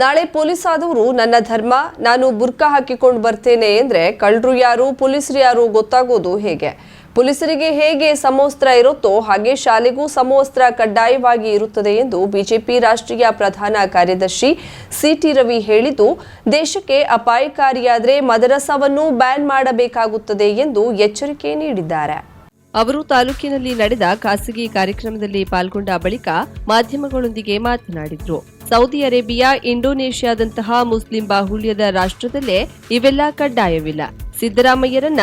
ನಾಳೆ ಪೊಲೀಸ್ ಆದವರು ನನ್ನ ಧರ್ಮ, ನಾನು ಬುರ್ಕಾ ಹಾಕಿಕೊಂಡು ಬರ್ತೇನೆ ಅಂದ್ರೆ ಕಳ್ಳರು ಯಾರು, ಪೊಲೀಸರು ಯಾರು ಗೊತ್ತಾಗೋದು ಹೇಗೆ? ಪೊಲೀಸರಿಗೆ ಹೇಗೆ ಸಮವಸ್ತ್ರ ಇರುತ್ತೋ ಹಾಗೆ ಶಾಲೆಗೂ ಸಮವಸ್ತ್ರ ಕಡ್ಡಾಯವಾಗಿ ಇರುತ್ತದೆ ಎಂದು ಬಿಜೆಪಿ ರಾಷ್ಟ್ರೀಯ ಪ್ರಧಾನ ಕಾರ್ಯದರ್ಶಿ ಸಿಟಿ ರವಿ ಹೇಳಿದ್ದು, ದೇಶಕ್ಕೆ ಅಪಾಯಕಾರಿಯಾದರೆ ಮದರಸವನ್ನು ಬ್ಯಾನ್ ಮಾಡಬೇಕಾಗುತ್ತದೆ ಎಂದು ಎಚ್ಚರಿಕೆ ನೀಡಿದ್ದಾರೆ. ಅವರು ತಾಲೂಕಿನಲ್ಲಿ ನಡೆದ ಖಾಸಗಿ ಕಾರ್ಯಕ್ರಮದಲ್ಲಿ ಪಾಲ್ಗೊಂಡ ಬಳಿಕ ಮಾಧ್ಯಮಗಳೊಂದಿಗೆ ಮಾತನಾಡಿದರು. ಸೌದಿ ಅರೇಬಿಯಾ ಇಂಡೋನೇಷ್ಯಾದಂತಹ ಮುಸ್ಲಿಂ ಬಾಹುಳ್ಯದ ರಾಷ್ಟ್ರದಲ್ಲೇ ಇವೆಲ್ಲ ಕಡ್ಡಾಯವಿಲ್ಲ. ಸಿದ್ದರಾಮಯ್ಯರನ್ನ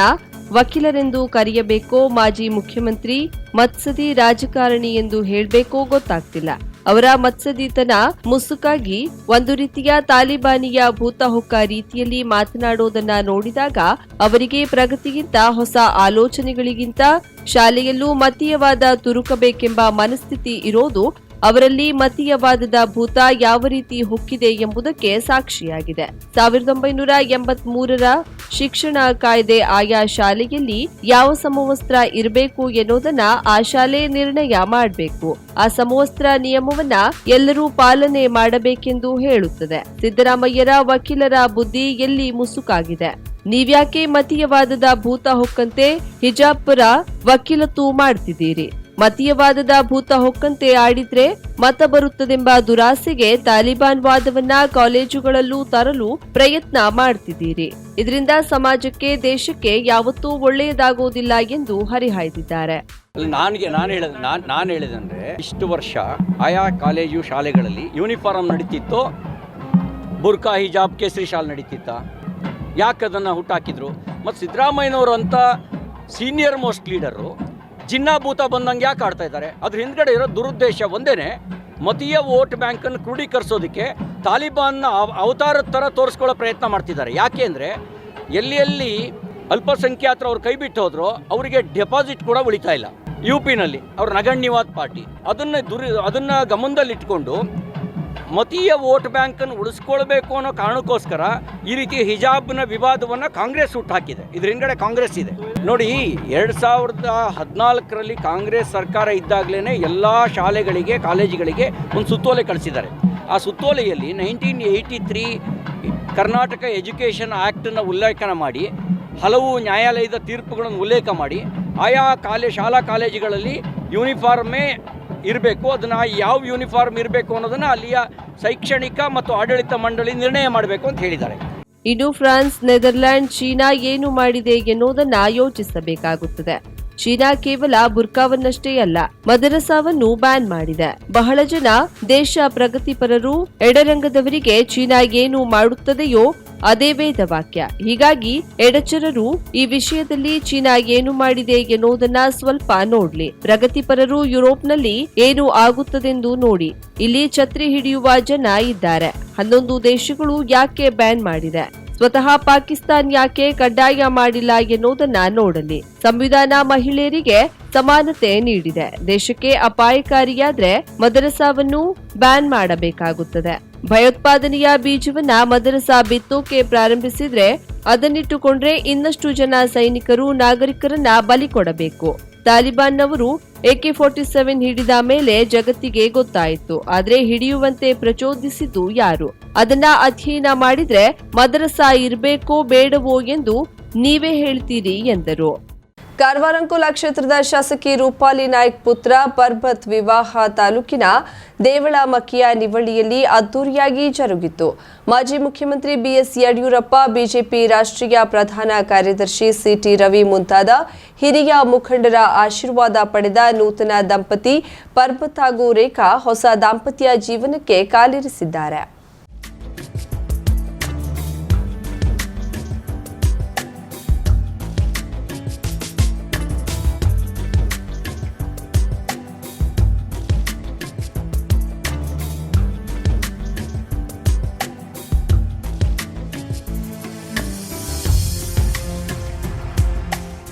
ವಕೀಲರೆಂದು ಕರೆಯಬೇಕೋ ಮಾಜಿ ಮುಖ್ಯಮಂತ್ರಿ ಮತ್ಸದಿ ರಾಜಕಾರಣಿ ಎಂದು ಹೇಳಬೇಕೋ ಗೊತ್ತಾಗ್ತಿಲ್ಲ. ಅವರ ಮತ್ಸದಿತನ ಮುಸುಕಾಗಿ ಒಂದು ರೀತಿಯ ತಾಲಿಬಾನಿಯ ಭೂತ ಹೊಕ್ಕ ರೀತಿಯಲ್ಲಿ ಮಾತನಾಡೋದನ್ನ ನೋಡಿದಾಗ ಅವರಿಗೆ ಪ್ರಗತಿಗಿಂತ ಹೊಸ ಆಲೋಚನೆಗಳಿಗಿಂತ ಶಾಲೆಯಲ್ಲೂ ಮತೀಯವಾದ ತುರುಕಬೇಕೆಂಬ ಮನಸ್ಥಿತಿ ಇರೋದು ಅವರಲ್ಲಿ ಮತೀಯವಾದದ ಭೂತ ಯಾವ ರೀತಿ ಹುಕ್ಕಿದೆ ಎಂಬುದಕ್ಕೆ ಸಾಕ್ಷಿಯಾಗಿದೆ. ಸಾವಿರದ ಒಂಬೈನೂರ ಎಂಬತ್ ಮೂರರ ಶಿಕ್ಷಣ ಕಾಯ್ದೆ ಆಯಾ ಶಾಲೆಯಲ್ಲಿ ಯಾವ ಸಮವಸ್ತ್ರ ಇರಬೇಕು ಎನ್ನುವುದನ್ನ ಆ ಶಾಲೆ ನಿರ್ಣಯ ಮಾಡಬೇಕು. ಆ ಸಮವಸ್ತ್ರ ನಿಯಮವನ್ನ ಎಲ್ಲರೂ ಪಾಲನೆ ಮಾಡಬೇಕೆಂದು ಹೇಳುತ್ತದೆ. ಸಿದ್ದರಾಮಯ್ಯರ ವಕೀಲರ ಬುದ್ಧಿ ಎಲ್ಲಿ ಮುಸುಕಾಗಿದೆ. ನೀವ್ಯಾಕೆ ಮತೀಯವಾದದ ಭೂತ ಹೊಕ್ಕಂತೆ ಹಿಜಾಪುರ ಪರ ವಕೀಲತ್ತು ಮಾಡ್ತಿದ್ದೀರಿ? ಮತೀಯವಾದದ ಭೂತ ಹೊಕ್ಕಂತೆ ಆಡಿದ್ರೆ ಮತ ಬರುತ್ತದೆಂಬ ದುರಾಸೆಗೆ ತಾಲಿಬಾನ್ ವಾದವನ್ನ ಕಾಲೇಜುಗಳಲ್ಲೂ ತರಲು ಪ್ರಯತ್ನ ಮಾಡ್ತಿದ್ದೀರಿ. ಇದರಿಂದ ಸಮಾಜಕ್ಕೆ, ದೇಶಕ್ಕೆ ಯಾವತ್ತೂ ಒಳ್ಳೆಯದಾಗುವುದಿಲ್ಲ ಎಂದು ಹರಿಹಾಯ್ದಿದ್ದಾರೆ. ನನಗೆ, ನಾನು ಹೇಳಿದ ನಾನು ನಾನು ಹೇಳಿದಂದ್ರೆ, ಇಷ್ಟು ವರ್ಷ ಆಯಾ ಕಾಲೇಜು ಶಾಲೆಗಳಲ್ಲಿ ಯೂನಿಫಾರ್ಮ್ ನಡೀತಿತ್ತು ಬುರ್ಕಾ ಹಿಜಾಬ್ ಕೇಸರಿ ಶಾಲ್ ನಡೀತಿತ್ತ. ಯಾಕೆ ಅದನ್ನು ಹುಟ್ಟಾಕಿದ್ರು? ಮತ್ತು ಸಿದ್ದರಾಮಯ್ಯನವರು ಅಂತ ಸೀನಿಯರ್ ಮೋಸ್ಟ್ ಲೀಡರು ಜಿನ್ನಾಭೂತ ಬಂದಂಗೆ ಯಾಕೆ ಆಡ್ತಾ ಇದ್ದಾರೆ? ಅದ್ರ ಹಿಂದ್ಗಡೆ ಇರೋ ದುರುದ್ದೇಶ ಒಂದೇ ಮತೀಯ ವೋಟ್ ಬ್ಯಾಂಕನ್ನು ಕ್ರೋಢೀಕರಿಸೋದಕ್ಕೆ ತಾಲಿಬಾನ್ನ ಅವ- ಅವತಾರದ ಥರ ತೋರಿಸ್ಕೊಳ್ಳೋ ಪ್ರಯತ್ನ ಮಾಡ್ತಿದ್ದಾರೆ. ಯಾಕೆ ಅಂದರೆ, ಎಲ್ಲಿ ಎಲ್ಲಿ ಅಲ್ಪಸಂಖ್ಯಾತರು ಅವ್ರು ಕೈ ಬಿಟ್ಟು ಹೋದ್ರು, ಅವರಿಗೆ ಡೆಪಾಸಿಟ್ ಕೂಡ ಉಳಿತಾ ಇಲ್ಲ. ಯು ಪಿನಲ್ಲಿ ಅವ್ರ ನಗಣ್ಯವಾದ ಪಾರ್ಟಿ. ಅದನ್ನು ದುರಿ, ಅದನ್ನು ಗಮನದಲ್ಲಿಟ್ಕೊಂಡು ಮತೀಯ ವೋಟ್ ಬ್ಯಾಂಕನ್ನು ಉಳಿಸ್ಕೊಳ್ಬೇಕು ಅನ್ನೋ ಕಾರಣಕ್ಕೋಸ್ಕರ ಈ ರೀತಿ ಹಿಜಾಬ್ನ ವಿವಾದವನ್ನು ಕಾಂಗ್ರೆಸ್ ಹುಟ್ಟಾಕಿದೆ ಇದ್ರ ಹಿಂದ್ಗಡೆ ಕಾಂಗ್ರೆಸ್ ಇದೆ. ನೋಡಿ, ಎರಡು ಸಾವಿರದ ಹದಿನಾಲ್ಕರಲ್ಲಿ ಕಾಂಗ್ರೆಸ್ ಸರ್ಕಾರ ಇದ್ದಾಗಲೇ ಎಲ್ಲ ಶಾಲೆಗಳಿಗೆ, ಕಾಲೇಜುಗಳಿಗೆ ಒಂದು ಸುತ್ತೋಲೆ ಕಳಿಸಿದ್ದಾರೆ. ಆ ಸುತ್ತೋಲೆಯಲ್ಲಿ nineteen eighty three Karnataka education ಆ್ಯಕ್ಟನ್ನು ಉಲ್ಲೇಖನ ಮಾಡಿ, ಹಲವು ನ್ಯಾಯಾಲಯದ ತೀರ್ಪುಗಳನ್ನು ಉಲ್ಲೇಖ ಮಾಡಿ, ಆಯಾ ಕಾಲೇ, ಶಾಲಾ ಕಾಲೇಜುಗಳಲ್ಲಿ ಯೂನಿಫಾರ್ಮೇ ಇರಬೇಕು, ಅದನ್ನು ಯಾವ ಯೂನಿಫಾರ್ಮ್ ಇರಬೇಕು ಅನ್ನೋದನ್ನು ಅಲ್ಲಿಯ ಶೈಕ್ಷಣಿಕ ಮತ್ತು ಆಡಳಿತ ಮಂಡಳಿ ನಿರ್ಣಯ ಮಾಡಬೇಕು ಅಂತ ಹೇಳಿದ್ದಾರೆ. ಇನ್ನು ಫ್ರಾನ್ಸ್, ನೆದರ್ಲ್ಯಾಂಡ್, ಚೀನಾ ಏನು ಮಾಡಿದೆ ಎನ್ನುವುದನ್ನು ಯೋಚಿಸಬೇಕಾಗುತ್ತದೆ. ಚೀನಾ ಕೇವಲ ಬುರ್ಕಾವನ್ನಷ್ಟೇ ಅಲ್ಲ, ಮದರಸಾವನ್ನು ಬ್ಯಾನ್ ಮಾಡಿದೆ. ಬಹಳ ಜನ ದೇಶ ಪ್ರಗತಿಪರರು, ಎಡರಂಗದವರಿಗೆ ಚೀನಾ ಏನು ಮಾಡುತ್ತದೆಯೋ ಅದೇ ವೇದ ವಾಕ್ಯ. ಹೀಗಾಗಿ ಎಡಚರರು ಈ ವಿಷಯದಲ್ಲಿ ಚೀನಾ ಏನು ಮಾಡಿದೆ ಎನ್ನುವುದನ್ನ ಸ್ವಲ್ಪ ನೋಡ್ಲಿ. ಪ್ರಗತಿಪರರು ಯುರೋಪ್ನಲ್ಲಿ ಏನು ಆಗುತ್ತದೆಂದು ನೋಡಿ. ಇಲ್ಲಿ ಛತ್ರಿ ಹಿಡಿಯುವ ಜನ ಇದ್ದಾರೆ. ಹನ್ನೊಂದು ದೇಶಗಳು ಯಾಕೆ ಬ್ಯಾನ್ ಮಾಡಿದೆ? ಸ್ವತಃ ಪಾಕಿಸ್ತಾನ್ ಯಾಕೆ ಕಡ್ಡಾಯ ಮಾಡಿಲ್ಲ ಎನ್ನುವುದನ್ನ ನೋಡಲಿ. ಸಂವಿಧಾನ ಮಹಿಳೆಯರಿಗೆ ಸಮಾನತೆ ನೀಡಿದೆ. ದೇಶಕ್ಕೆ ಅಪಾಯಕಾರಿಯಾದ್ರೆ ಮದರಸಾವನ್ನು ಬ್ಯಾನ್ ಮಾಡಬೇಕಾಗುತ್ತದೆ. ಭಯೋತ್ಪಾದನೆಯ ಬೀಜವನ್ನ ಮದರಸಾ ಬಿತ್ತೋಕೆ ಪ್ರಾರಂಭಿಸಿದ್ರೆ ಅದನ್ನಿಟ್ಟುಕೊಂಡ್ರೆ ಇನ್ನಷ್ಟು ಜನ ಸೈನಿಕರು ನಾಗರಿಕರನ್ನ ಬಲಿ ಕೊಡಬೇಕು. ತಾಲಿಬಾನ್ನವರು ಎಕೆ ಫೋರ್ಟಿ ಸೆವೆನ್ ಹಿಡಿದ ಮೇಲೆ ಜಗತ್ತಿಗೆ ಗೊತ್ತಾಯಿತು. ಆದ್ರೆ ಹಿಡಿಯುವಂತೆ ಪ್ರಚೋದಿಸಿದ್ದು ಯಾರು? ಅದನ್ನ ಅಧ್ಯಯನ ಮಾಡಿದ್ರೆ ಮದರಸಾ ಇರಬೇಕೋ ಬೇಡವೋ ಎಂದು ನೀವೇ ಹೇಳ್ತೀರಿ ಎಂದರು. ಕಾರವಾರ ಅಂಕೋಲ ಕ್ಷೇತ್ರದ ಶಾಸಕಿ ರೂಪಾಲಿ ನಾಯ್ಕ್ ಪುತ್ರ ಪರ್ಬತ್ ವಿವಾಹ ತಾಲೂಕಿನ ದೇವಳಮಕ್ಕಿಯ ನಿವಳ್ಳಿಯಲ್ಲಿ ಅದ್ದೂರಿಯಾಗಿ ಜರುಗಿತು. ಮಾಜಿ ಮುಖ್ಯಮಂತ್ರಿ ಬಿಎಸ್ ಯಡಿಯೂರಪ್ಪ, ಬಿಜೆಪಿ ರಾಷ್ಟ್ರೀಯ ಪ್ರಧಾನ ಕಾರ್ಯದರ್ಶಿ ಸಿಟಿ ರವಿ ಮುಂತಾದ ಹಿರಿಯ ಮುಖಂಡರ ಆಶೀರ್ವಾದ ಪಡೆದ ನೂತನ ದಂಪತಿ ಪರ್ಬತ್ ಹಾಗೂ ರೇಖಾ ಹೊಸ ದಾಂಪತ್ಯ ಜೀವನಕ್ಕೆ ಕಾಲಿರಿಸಿದ್ದಾರೆ.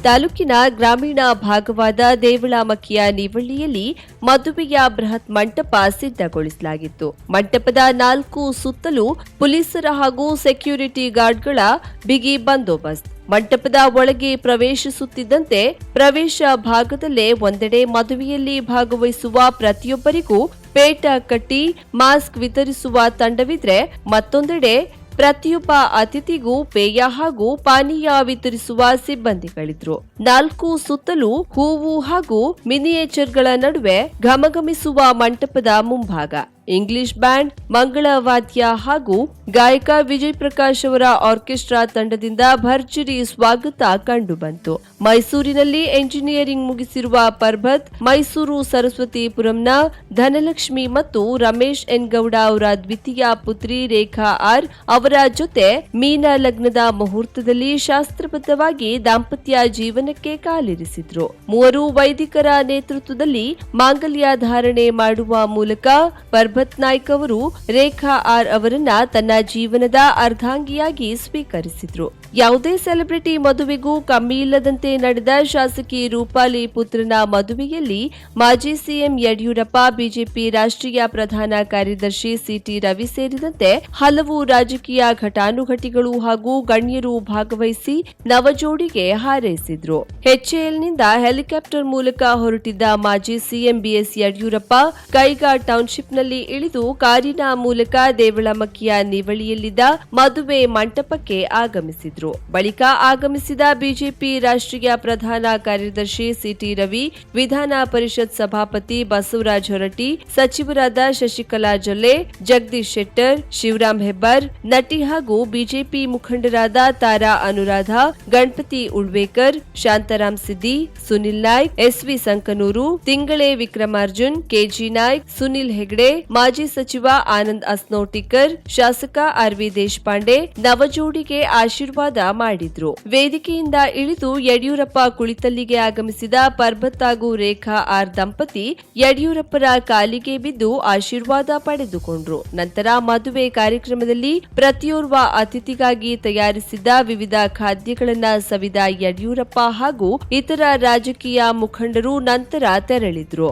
ತಾಲೂಕಿನ ಗ್ರಾಮೀಣ ಭಾಗವಾದ ದೇವಳಾಮಕ್ಕಿಯ ನಿವಳ್ಳಿಯಲ್ಲಿ ಮದುವೆಯ ಬೃಹತ್ ಮಂಟಪ ಸಿದ್ಧಗೊಳಿಸಲಾಗಿತ್ತು. ಮಂಟಪದ ನಾಲ್ಕು ಸುತ್ತಲೂ ಪೊಲೀಸರ ಹಾಗೂ ಸೆಕ್ಯೂರಿಟಿ ಗಾರ್ಡ್ಗಳ ಬಿಗಿ ಬಂದೋಬಸ್ತ್. ಮಂಟಪದ ಒಳಗೆ ಪ್ರವೇಶಿಸುತ್ತಿದ್ದಂತೆ ಪ್ರವೇಶ ಭಾಗದಲ್ಲೇ ಒಂದೆಡೆ ಮದುವೆಯಲ್ಲಿ ಭಾಗವಹಿಸುವ ಪ್ರತಿಯೊಬ್ಬರಿಗೂ ಪೇಟ ಕಟ್ಟಿ, ಮಾಸ್ಕ್ ವಿತರಿಸುವ ತಂಡವಿದ್ರೆ ಮತ್ತೊಂದೆಡೆ ಪ್ರತಿಯೊಬ್ಬ ಅತಿಥಿಗೂ ಪೇಯ ಹಾಗೂ ಪಾನೀಯ ವಿತರಿಸುವ ಸಿಬ್ಬಂದಿಗಳಿದ್ರು. ನಾಲ್ಕು ಸುತ್ತಲೂ ಹೂವು ಹಾಗೂ ಮಿನಿಯೇಚರ್ಗಳ ನಡುವೆ ಘಮಘಮಿಸುವ ಮಂಟಪದ ಮುಂಭಾಗ. ಇಂಗ್ಲಿಷ್ ಬ್ಯಾಂಡ್, ಮಂಗಳ ವಾದ್ಯ ಹಾಗೂ ಗಾಯಕ ವಿಜಯ್ ಪ್ರಕಾಶ್ ಅವರ ಆರ್ಕೆಸ್ಟ್ರಾ ತಂಡದಿಂದ ಭರ್ಜರಿ ಸ್ವಾಗತ ಕಂಡುಬಂತು. ಮೈಸೂರಿನಲ್ಲಿ ಎಂಜಿನಿಯರಿಂಗ್ ಮುಗಿಸಿರುವ ಪರ್ಬತ್, ಮೈಸೂರು ಸರಸ್ವತಿಪುರಂನ ಧನಲಕ್ಷ್ಮಿ ಮತ್ತು ರಮೇಶ್ ಎನ್ ಗೌಡ ಅವರ ದ್ವಿತೀಯ ಪುತ್ರಿ ರೇಖಾ ಆರ್ ಅವರ ಜೊತೆ ಮೀನಾ ಲಗ್ನದ ಮುಹೂರ್ತದಲ್ಲಿ ಶಾಸ್ತ್ರಬದ್ಧವಾಗಿ ದಾಂಪತ್ಯ ಜೀವನಕ್ಕೆ ಕಾಲಿರಿಸಿದ್ರು. ಮೂವರು ವೈದಿಕರ ನೇತೃತ್ವದಲ್ಲಿ ಮಾಂಗಲ್ಯ ಧಾರಣೆ ಮಾಡುವ ಮೂಲಕ ನಾಯ್ಕ್ ಅವರು ರೇಖಾ ಆರ್ ಅವರನ್ನ ತನ್ನ ಜೀವನದ ಅರ್ಧಾಂಗಿಯಾಗಿ ಸ್ವೀಕರಿಸಿದ್ರು. ಯಾವುದೇ ಸೆಲೆಬ್ರಿಟಿ ಮದುವೆಗೂ ಕಮ್ಮಿ ಇಲ್ಲದಂತೆ ನಡೆದ ಶಾಸಕಿ ರೂಪಾಲಿ ಪುತ್ರನ ಮದುವೆಯಲ್ಲಿ ಮಾಜಿ ಸಿಎಂ ಯಡಿಯೂರಪ್ಪ, ಬಿಜೆಪಿ ರಾಷ್ಟ್ರೀಯ ಪ್ರಧಾನ ಕಾರ್ಯದರ್ಶಿ ಸಿಟಿ ರವಿ ಸೇರಿದಂತೆ ಹಲವು ರಾಜಕೀಯ ಘಟಾನುಘಟಿಗಳು ಹಾಗೂ ಗಣ್ಯರು ಭಾಗವಹಿಸಿ ನವಜೋಡಿಗೆ ಹಾರೈಸಿದ್ರು. ಎಚ್ಎಎಲ್ನಿಂದ ಹೆಲಿಕಾಪ್ಟರ್ ಮೂಲಕ ಹೊರಟಿದ್ದ ಮಾಜಿ ಸಿಎಂ ಬಿಎಸ್ ಯಡಿಯೂರಪ್ಪ, ಕೈಗಾ ಟೌನ್ಶಿಪ್ನಲ್ಲಿ ಇಳಿದು ಕಾರಿನ ಮೂಲಕ ದೇವಳಮಕ್ಕಿಯ ನಿವಳಿಯಲ್ಲಿದ್ದ ಮದುವೆ ಮಂಟಪಕ್ಕೆ ಆಗಮಿಸಿದ್ರು. ಬಳಿಕ ಆಗಮಿಸಿದ ಬಿಜೆಪಿ ರಾಷ್ಟ್ರೀಯ ಪ್ರಧಾನ ಕಾರ್ಯದರ್ಶಿ ಸಿಟಿ ರವಿ, ವಿಧಾನ ಪರಿಷತ್ ಸಭಾಪತಿ ಬಸವರಾಜ ಹೊರಟಿ ಸಚಿವರಾದ ಶಶಿಕಲಾ ಜೊಲ್ಲೆ, ಜಗದೀಶ್ ಶೆಟ್ಟರ್ ಶಿವರಾಮ್ ಹೆಬ್ಬಾರ್, ನಟಿ ಹಾಗೂ ಬಿಜೆಪಿ ಮುಖಂಡರಾದ ತಾರಾ ಅನುರಾಧ, ಗಣಪತಿ ಉಳ್ವೇಕರ್ ಶಾಂತಾರಾಮ್ ಸಿದ್ದಿ, ಸುನಿಲ್ ನಾಯ್ಕ್, ಎಸ್ವಿ ಸಂಕನೂರು, ತಿಂಗಳೇ ವಿಕ್ರಮಾರ್ಜುನ್ ಕೆಜಿ ನಾಯ್ಕ್, ಸುನಿಲ್ ಹೆಗ್ಡೆ ಮಾಜಿ ಸಚಿವ ಆನಂದ್ ಅಸ್ನೋಟಿಕರ್, ಶಾಸಕ ಆರ್ವಿ ದೇಶಪಾಂಡೆ ನವಜೋಡಿಗೆ ಆಶೀರ್ವಾದ ಮಾಡಿದ್ರು. ವೇದಿಕೆಯಿಂದ ಇಳಿದು ಯಡಿಯೂರಪ್ಪ ಕುಳಿತಲ್ಲಿಗೆ ಆಗಮಿಸಿದ ಪರ್ಬತ್ ಹಾಗೂ ರೇಖಾ ಆರ್ ದಂಪತಿ ಯಡಿಯೂರಪ್ಪರ ಕಾಲಿಗೆ ಬಿದ್ದು ಆಶೀರ್ವಾದ ಪಡೆದುಕೊಂಡ್ರು. ನಂತರ ಮದುವೆ ಕಾರ್ಯಕ್ರಮದಲ್ಲಿ ಪ್ರತಿಯೋರ್ವ ಅತಿಥಿಗಾಗಿ ತಯಾರಿಸಿದ್ದ ವಿವಿಧ ಖಾದ್ಯಗಳನ್ನು ಸವಿದ ಯಡಿಯೂರಪ್ಪ ಹಾಗೂ ಇತರ ರಾಜಕೀಯ ಮುಖಂಡರು ನಂತರ ತೆರಳಿದ್ರು.